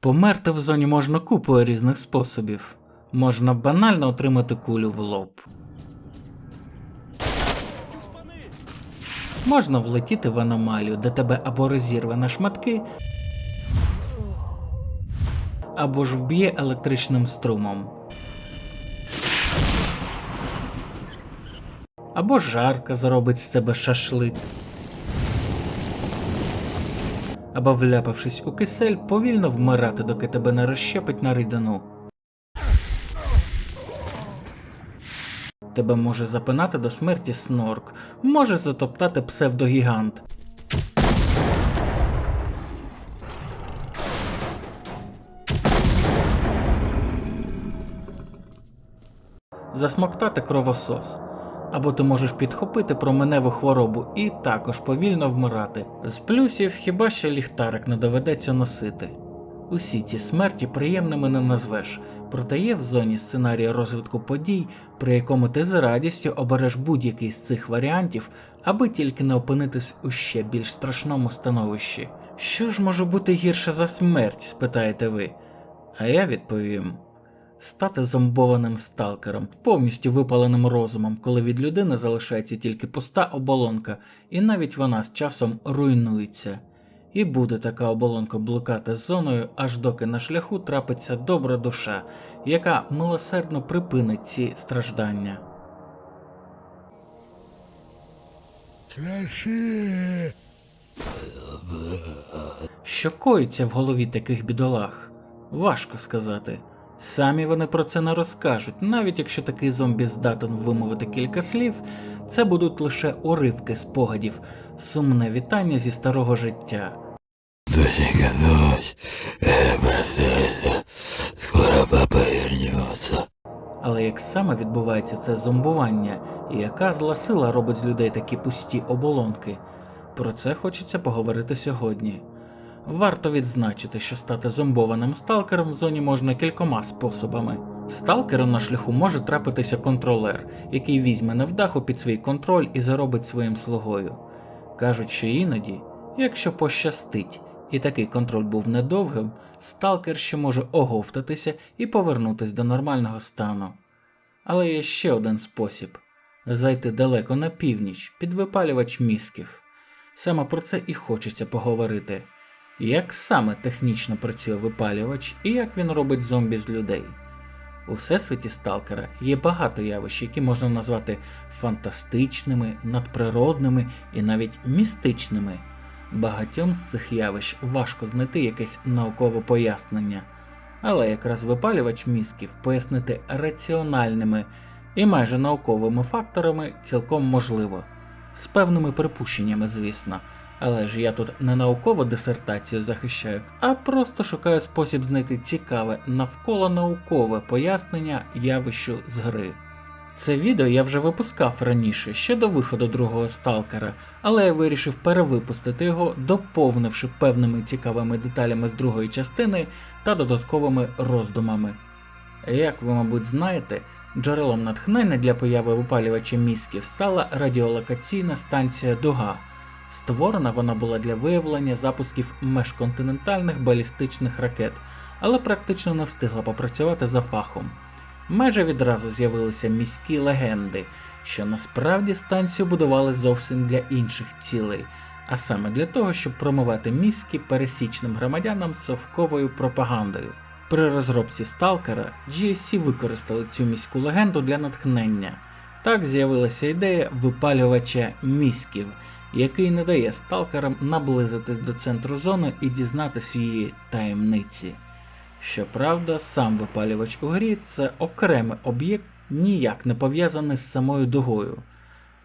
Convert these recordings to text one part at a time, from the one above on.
Померти в зоні можна купою різних способів. Можна банально отримати кулю в лоб. Можна влетіти в аномалію, де тебе або розірве на шматки, або ж вб'є електричним струмом. Або жарка заробить з тебе шашлик. Або вляпавшись у кисель, повільно вмирати, доки тебе не розщепить на рідину. Тебе може запинати до смерті снорк, може затоптати псевдогігант. Засмоктати кровосос. Або ти можеш підхопити променеву хворобу і також повільно вмирати. З плюсів хіба що ліхтарик не доведеться носити. Усі ці смерті приємними не назвеш, проте є в зоні сценарія розвитку подій, при якому ти з радістю обереш будь-який з цих варіантів, аби тільки не опинитись у ще більш страшному становищі. Що ж може бути гірше за смерть? спитаєте ви. А я відповім: стати зомбованим сталкером, повністю випаленим розумом, коли від людини залишається тільки пуста оболонка, і навіть вона з часом руйнується. І буде така оболонка блукати з зоною, аж доки на шляху трапиться добра душа, яка милосердно припинить ці страждання. Краще. Що коїться в голові таких бідолах? Важко сказати. Самі вони про це не розкажуть, навіть якщо такий зомбі здатен вимовити кілька слів, це будуть лише уривки спогадів, сумне вітання зі старого життя. Скоро папа вернется. Але як саме відбувається це зомбування, і яка зла сила робить з людей такі пусті оболонки? Про це хочеться поговорити сьогодні. Варто відзначити, що стати зомбованим сталкером в зоні можна кількома способами. Сталкером на шляху може трапитися контролер, який візьме невдаху під свій контроль і заробить своїм слугою. Кажуть, що іноді, якщо пощастить, і такий контроль був недовгим, сталкер ще може оговтатися і повернутися до нормального стану. Але є ще один спосіб зайти далеко на північ під випалювач мізків. Саме про це і хочеться поговорити. Як саме технічно працює випалювач і як він робить зомбі з людей. У всесвіті сталкера є багато явищ, які можна назвати фантастичними, надприродними і навіть містичними. Багатьом з цих явищ важко знайти якесь наукове пояснення, але якраз випалювач мізків пояснити раціональними і майже науковими факторами цілком можливо, з певними припущеннями, звісно. Але ж я тут не наукову дисертацію захищаю, а просто шукаю спосіб знайти цікаве навколо наукове пояснення явищу з гри. Це відео я вже випускав раніше, ще до виходу другого сталкера, але я вирішив перевипустити його, доповнивши певними цікавими деталями з другої частини та додатковими роздумами. Як ви, мабуть, знаєте, джерелом натхнення для появи випалювача мізків стала радіолокаційна станція Дуга. Створена вона була для виявлення запусків межконтинентальних балістичних ракет, але практично не встигла попрацювати за фахом. Майже відразу з'явилися міські легенди, що насправді станцію будували зовсім для інших цілей, а саме для того, щоб промивати мізки пересічним громадянам совковою пропагандою. При розробці Сталкера GSC використали цю міську легенду для натхнення. Так з'явилася ідея випалювача мізків, який не дає сталкерам наблизитись до центру зони і дізнатися її таємниці. Щоправда, сам випалювач у грі це окремий об'єкт, ніяк не пов'язаний з самою дугою.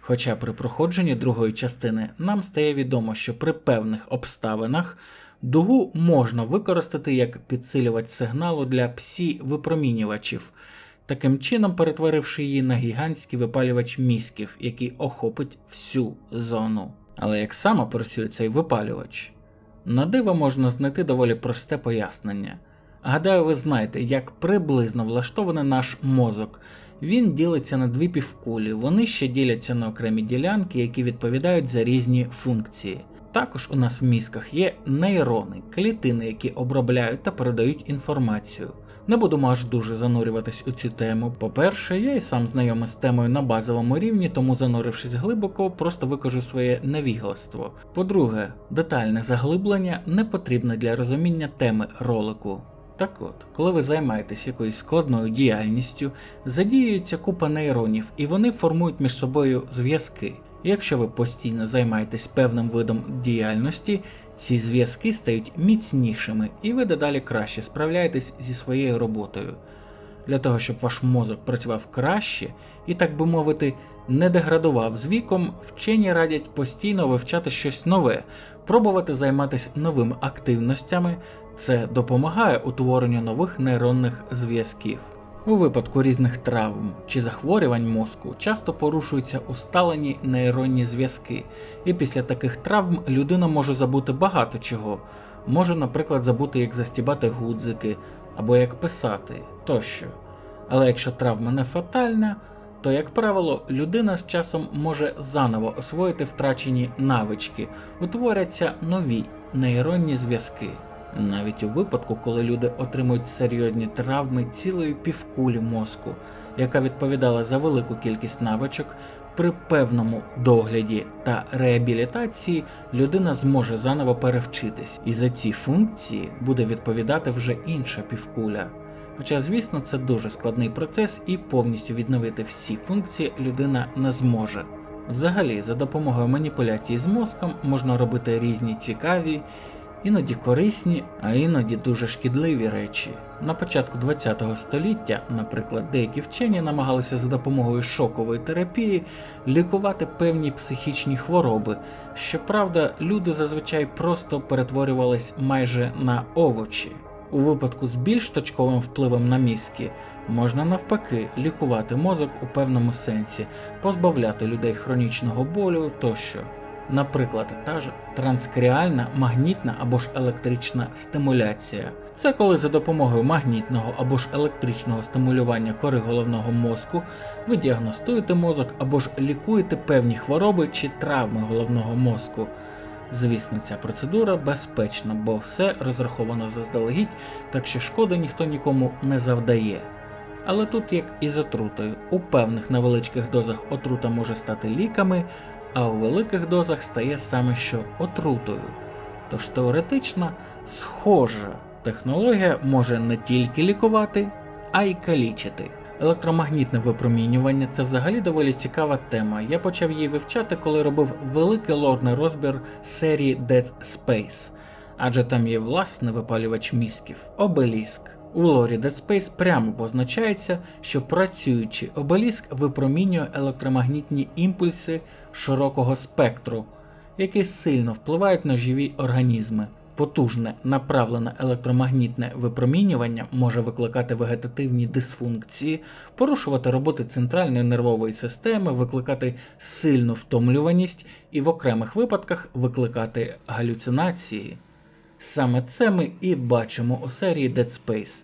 Хоча при проходженні другої частини нам стає відомо, що при певних обставинах дугу можна використати як підсилювач сигналу для псі-випромінювачів, таким чином перетворивши її на гігантський випалювач мізків, який охопить всю зону. Але як саме працює цей випалювач? На диво можна знайти доволі просте пояснення. Гадаю, ви знаєте, як приблизно влаштований наш мозок. Він ділиться на дві півкулі, вони ще діляться на окремі ділянки, які відповідають за різні функції. Також у нас в мізках є нейрони, клітини, які обробляють та передають інформацію. Не будемо аж дуже занурюватись у цю тему. По-перше, я і сам знайомий з темою на базовому рівні, тому занурившись глибоко, просто викажу своє невігластво. По-друге, детальне заглиблення не потрібне для розуміння теми ролику. Так от, коли ви займаєтесь якоюсь складною діяльністю, задіюється купа нейронів, і вони формують між собою зв'язки. Якщо ви постійно займаєтесь певним видом діяльності, ці зв'язки стають міцнішими, і ви дедалі краще справляєтесь зі своєю роботою. Для того, щоб ваш мозок працював краще і, так би мовити, не деградував з віком, вчені радять постійно вивчати щось нове, пробувати займатися новими активностями. Це допомагає утворенню нових нейронних зв'язків. У випадку різних травм чи захворювань мозку часто порушуються усталені нейронні зв'язки, і після таких травм людина може забути багато чого. Може, наприклад, забути, як застібати гудзики або як писати тощо. Але якщо травма не фатальна, то, як правило, людина з часом може заново освоїти втрачені навички, утворяться нові нейронні зв'язки. Навіть у випадку, коли люди отримують серйозні травми цілої півкулі мозку, яка відповідала за велику кількість навичок, при певному догляді та реабілітації людина зможе заново перевчитись, і за ці функції буде відповідати вже інша півкуля. Хоча, звісно, це дуже складний процес і повністю відновити всі функції людина не зможе. Взагалі, за допомогою маніпуляцій з мозком можна робити різні цікаві, іноді корисні, а іноді дуже шкідливі речі. На початку ХХ століття, наприклад, деякі вчені намагалися за допомогою шокової терапії лікувати певні психічні хвороби. Щоправда, люди зазвичай просто перетворювались майже на овочі. У випадку з більш точковим впливом на мізки можна навпаки лікувати мозок у певному сенсі, позбавляти людей хронічного болю тощо. Наприклад, та ж транскріальна магнітна або ж електрична стимуляція. Це коли за допомогою магнітного або ж електричного стимулювання кори головного мозку ви діагностуєте мозок або ж лікуєте певні хвороби чи травми головного мозку. Звісно, ця процедура безпечна, бо все розраховано заздалегідь, так що шкоди ніхто нікому не завдає. Але тут, як і з отрутою, у певних невеличких дозах отрута може стати ліками, а у великих дозах стає саме що отрутою. Тож теоретично схожа технологія може не тільки лікувати, а й калічити. Електромагнітне випромінювання це взагалі доволі цікава тема. Я почав її вивчати, коли робив великий лорний розбір серії Dead Space, адже там є власний випалювач мізків обеліск. У лорі Dead Space прямо позначається, що працюючий обеліск випромінює електромагнітні імпульси широкого спектру, які сильно впливають на живі організми. Потужне направлене електромагнітне випромінювання може викликати вегетативні дисфункції, порушувати роботи центральної нервової системи, викликати сильну втомлюваність і в окремих випадках викликати галюцинації. Саме це ми і бачимо у серії Dead Space.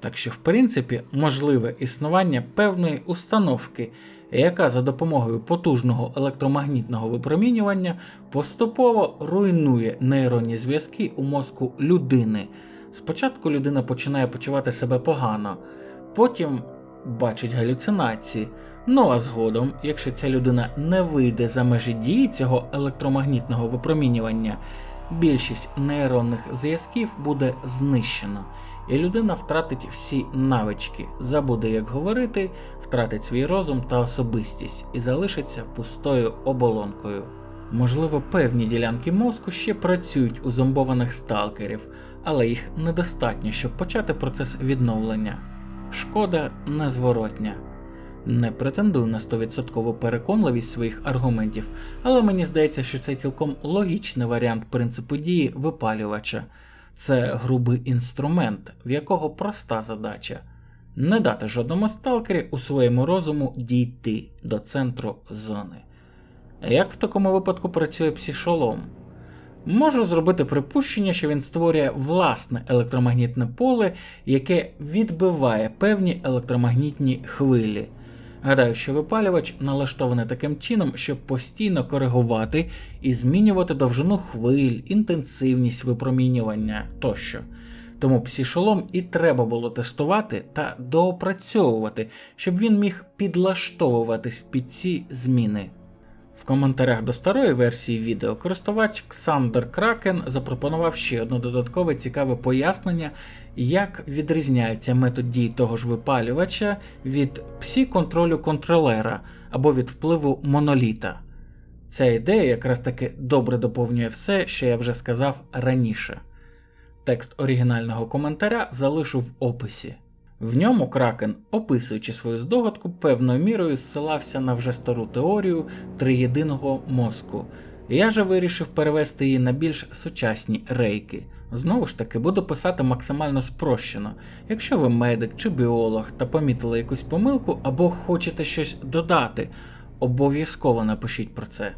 Так що, в принципі, можливе існування певної установки, яка за допомогою потужного електромагнітного випромінювання поступово руйнує нейронні зв'язки у мозку людини. Спочатку людина починає почувати себе погано, потім бачить галюцинації. Ну а згодом, якщо ця людина не вийде за межі дії цього електромагнітного випромінювання, більшість нейронних зв'язків буде знищено, і людина втратить всі навички, забуде, як говорити, втратить свій розум та особистість і залишиться пустою оболонкою. Можливо, певні ділянки мозку ще працюють у зомбованих сталкерів, але їх недостатньо, щоб почати процес відновлення. Шкода незворотня. Не претендую на 100% переконливість своїх аргументів, але мені здається, що це цілком логічний варіант принципу дії випалювача. Це грубий інструмент, в якого проста задача не дати жодному сталкері у своєму розуму дійти до центру зони. Як в такому випадку працює псішолом? Можу зробити припущення, що він створює власне електромагнітне поле, яке відбиває певні електромагнітні хвилі. Гадаю, що випалювач налаштований таким чином, щоб постійно коригувати і змінювати довжину хвиль, інтенсивність випромінювання тощо. Тому псішолом і треба було тестувати та доопрацьовувати, щоб він міг підлаштовуватись під ці зміни. Коментарях до старої версії відео користувач Ксандер Кракен запропонував ще одне додаткове цікаве пояснення, як відрізняється метод дій того ж випалювача від псі-контролю контролера або від впливу моноліта. Ця ідея якраз таки добре доповнює все, що я вже сказав раніше. Текст оригінального коментаря залишу в описі. В ньому Кракен, описуючи свою здогадку, певною мірою зсилався на вже стару теорію триєдиного мозку. Я же вирішив перевести її на більш сучасні рейки. Знову ж таки, буду писати максимально спрощено. Якщо ви медик чи біолог та помітили якусь помилку або хочете щось додати, обов'язково напишіть про це.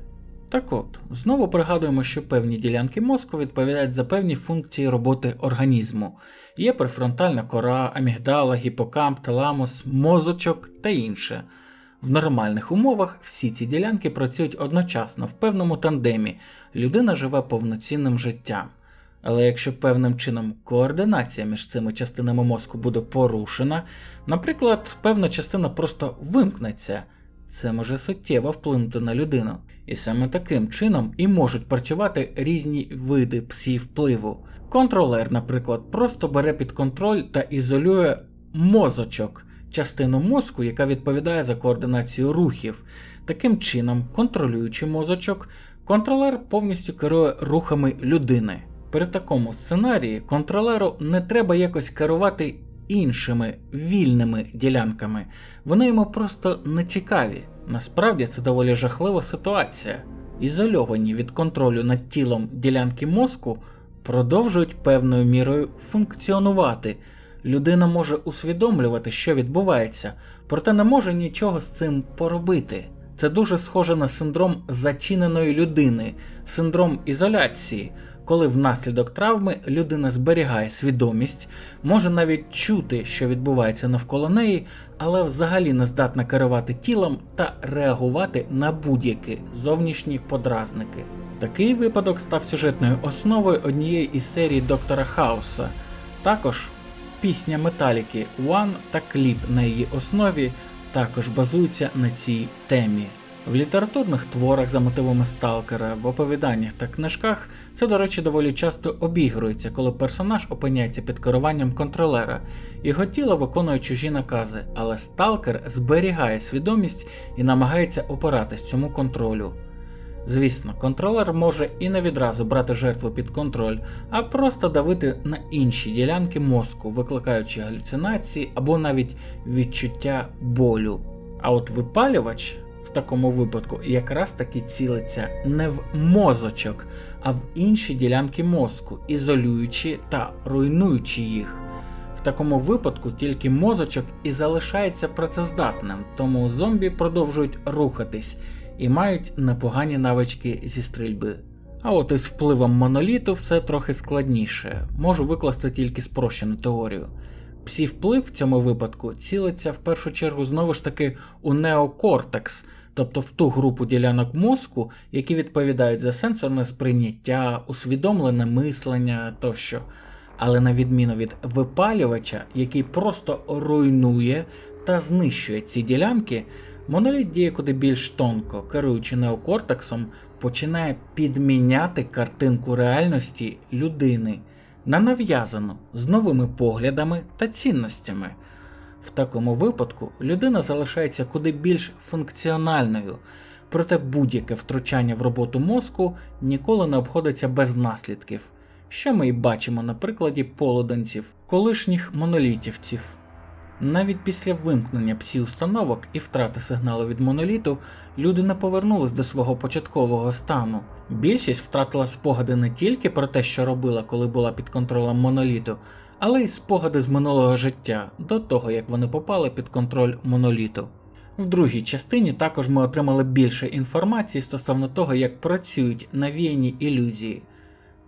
Так от, знову пригадуємо, що певні ділянки мозку відповідають за певні функції роботи організму. Є префронтальна кора, амігдала, гіпокамп, таламус, мозочок та інше. В нормальних умовах всі ці ділянки працюють одночасно в певному тандемі, людина живе повноцінним життям. Але якщо певним чином координація між цими частинами мозку буде порушена, наприклад, певна частина просто вимкнеться, це може суттєво вплинути на людину. І саме таким чином і можуть працювати різні види псі-впливу. Контролер, наприклад, просто бере під контроль та ізолює мозочок, частину мозку, яка відповідає за координацію рухів. Таким чином, контролюючи мозочок, контролер повністю керує рухами людини. При такому сценарії контролеру не треба якось керувати іншими вільними ділянками. Вони йому просто не цікаві. Насправді це доволі жахлива ситуація. Ізольовані від контролю над тілом ділянки мозку продовжують певною мірою функціонувати. Людина може усвідомлювати, що відбувається, проте не може нічого з цим поробити. Це дуже схоже на синдром зачиненої людини, синдром ізоляції, коли внаслідок травми людина зберігає свідомість, може навіть чути, що відбувається навколо неї, але взагалі не здатна керувати тілом та реагувати на будь-які зовнішні подразники. Такий випадок став сюжетною основою однієї із серій Доктора Хауса. Також пісня Металіки One та кліп на її основі також базуються на цій темі. В літературних творах за мотивами сталкера, в оповіданнях та книжках це, до речі, доволі часто обігрується, коли персонаж опиняється під керуванням контролера, його тіло виконує чужі накази, але сталкер зберігає свідомість і намагається опиратись цьому контролю. Звісно, контролер може і не відразу брати жертву під контроль, а просто давити на інші ділянки мозку, викликаючи галюцинації або навіть відчуття болю. А от випалювач в такому випадку якраз таки цілиться не в мозочок, а в інші ділянки мозку, ізолюючи та руйнуючи їх. В такому випадку тільки мозочок і залишається працездатним, тому зомбі продовжують рухатись і мають непогані навички зі стрільби. А от із впливом моноліту все трохи складніше, можу викласти тільки спрощену теорію. Псі вплив в цьому випадку цілиться в першу чергу знову ж таки у неокортекс, тобто в ту групу ділянок мозку, які відповідають за сенсорне сприйняття, усвідомлене мислення тощо. Але на відміну від випалювача, який просто руйнує та знищує ці ділянки, моноліт діє куди більш тонко, керуючи неокортексом, починає підміняти картинку реальності людини на нав'язану з новими поглядами та цінностями. В такому випадку людина залишається куди більш функціональною, проте будь-яке втручання в роботу мозку ніколи не обходиться без наслідків, що ми і бачимо на прикладі полуденців, колишніх монолітівців. Навіть після вимкнення псі-установок і втрати сигналу від моноліту люди не повернулись до свого початкового стану. Більшість втратила спогади не тільки про те, що робила, коли була під контролем моноліту, але й спогади з минулого життя до того, як вони попали під контроль моноліту. В другій частині також ми отримали більше інформації стосовно того, як працюють навіяні ілюзії.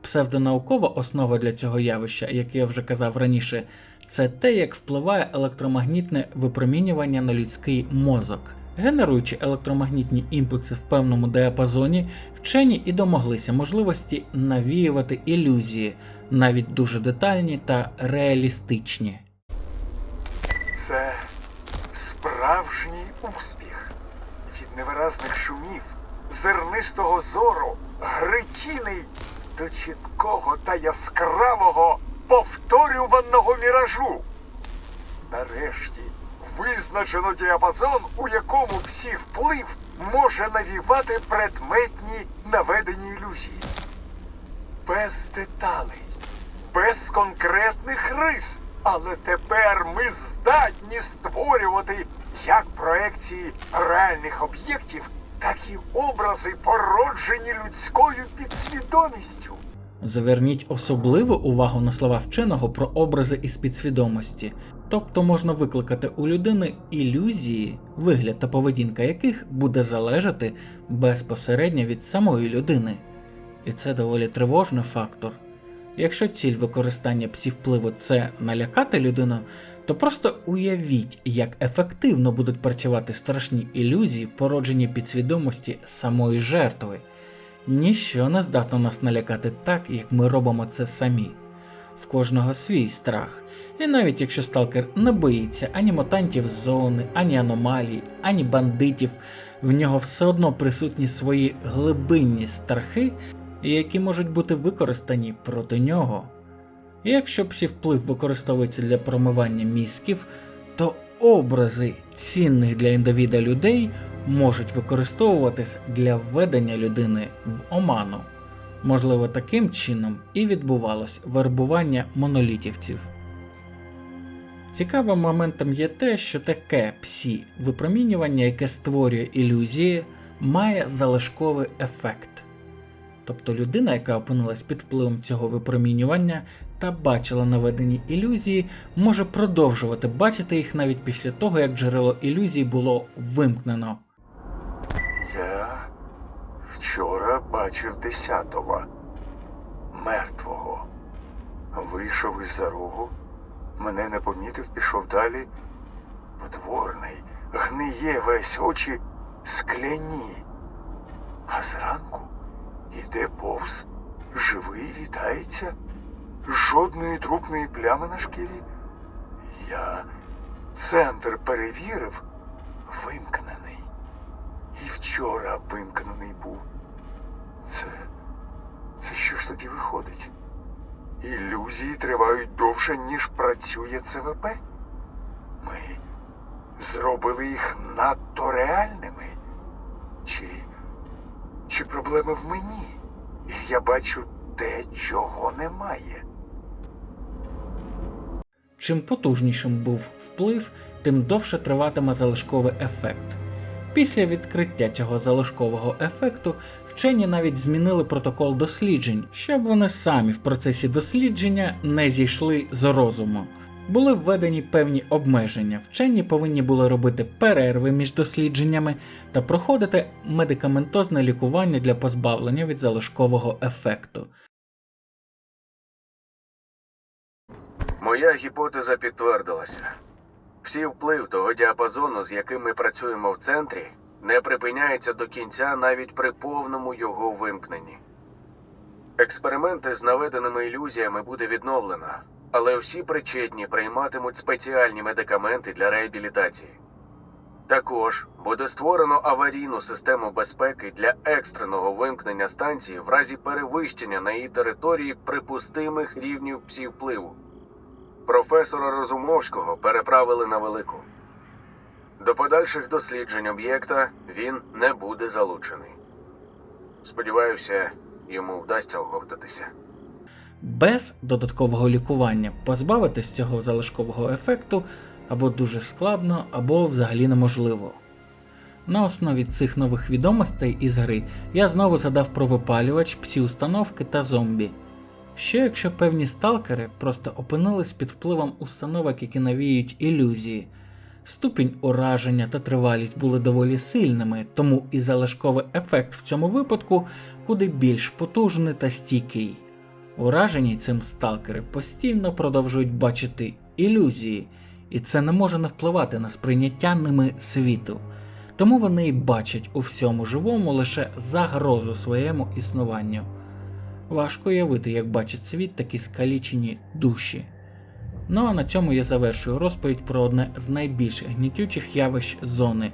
Псевдонаукова основа для цього явища, як я вже казав раніше, це те, як впливає електромагнітне випромінювання на людський мозок. Генеруючи електромагнітні імпульси в певному діапазоні, вчені і домоглися можливості навіювати ілюзії, навіть дуже детальні та реалістичні. Це справжній успіх. Від невиразних шумів, зернистого зору, гритіний до чіткого та яскравого повторюваного міражу. Нарешті визначено діапазон, у якому всі вплив може навівати предметні наведені ілюзії. Без деталей, без конкретних рис. Але тепер ми здатні створювати як проекції реальних об'єктів, так і образи, породжені людською підсвідомістю. Зверніть особливу увагу на слова вченого про образи із підсвідомості, тобто можна викликати у людини ілюзії, вигляд та поведінка яких буде залежати безпосередньо від самої людини. І це доволі тривожний фактор. Якщо ціль використання псівпливу це налякати людину, то просто уявіть, як ефективно будуть працювати страшні ілюзії, породжені підсвідомості самої жертви. Ніщо не здатно нас налякати так, як ми робимо це самі. В кожного свій страх. І навіть якщо сталкер не боїться ані мутантів з зони, ані аномалій, ані бандитів, в нього все одно присутні свої глибинні страхи, які можуть бути використані проти нього. Якщо псівплив використовується для промивання мізків, то образи цінних для індивіда людей можуть використовуватись для введення людини в оману. Можливо, таким чином і відбувалось вербування монолітівців. Цікавим моментом є те, що таке псі випромінювання, яке створює ілюзії, має залишковий ефект. Тобто людина, яка опинилась під впливом цього випромінювання та бачила наведені ілюзії, може продовжувати бачити їх навіть після того, як джерело ілюзій було вимкнено. Я вчора бачив десятого мертвого. Вийшов із-за рогу, мене не помітив, пішов далі. Потворний, гниє весь очі скляні. А зранку іде повз, живий вітається, жодної трупної плями на шкірі. Я центр перевірив, вимкнений. І вчора вимкнений був. Це. Це що ж тоді виходить? Ілюзії тривають довше, ніж працює ЦВП? Ми зробили їх надто реальними? Чи. Чи проблеми в мені? Я бачу те, чого немає. Чим потужнішим був вплив, тим довше триватиме залишковий ефект. Після відкриття цього залишкового ефекту вчені навіть змінили протокол досліджень, щоб вони самі в процесі дослідження не зійшли з розуму. Були введені певні обмеження. Вчені повинні були робити перерви між дослідженнями та проходити медикаментозне лікування для позбавлення від залишкового ефекту. Моя гіпотеза підтвердилася. Всі вплив того діапазону, з яким ми працюємо в центрі, не припиняється до кінця навіть при повному його вимкненні. Експерименти з наведеними ілюзіями буде відновлено, але всі причетні прийматимуть спеціальні медикаменти для реабілітації. Також буде створено аварійну систему безпеки для екстреного вимкнення станції в разі перевищення на її території припустимих рівнів псівпливу. Професора Розумовського переправили на велику. До подальших досліджень об'єкта він не буде залучений. Сподіваюся, йому вдасться оговтатися. Без додаткового лікування позбавитись цього залишкового ефекту або дуже складно, або взагалі неможливо. На основі цих нових відомостей із гри я знову згадав про випалювач, псі установки та зомбі. Що якщо певні сталкери просто опинились під впливом установок, які навіють ілюзії, ступінь ураження та тривалість були доволі сильними, тому і залишковий ефект в цьому випадку куди більш потужний та стійкий. Уражені цим сталкери постійно продовжують бачити ілюзії, і це не може не впливати на сприйняття ними світу. Тому вони й бачать у всьому живому лише загрозу своєму існуванню. Важко уявити, як бачить світ такі скалічені душі. Ну а на цьому я завершую розповідь про одне з найбільш гнітючих явищ зони.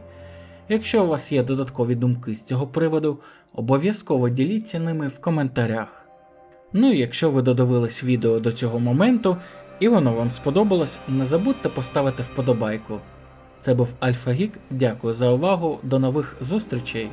Якщо у вас є додаткові думки з цього приводу, обов'язково діліться ними в коментарях. Ну і якщо ви додивились відео до цього моменту і воно вам сподобалось, не забудьте поставити вподобайку. Це був Альфа Гік, дякую за увагу, до нових зустрічей!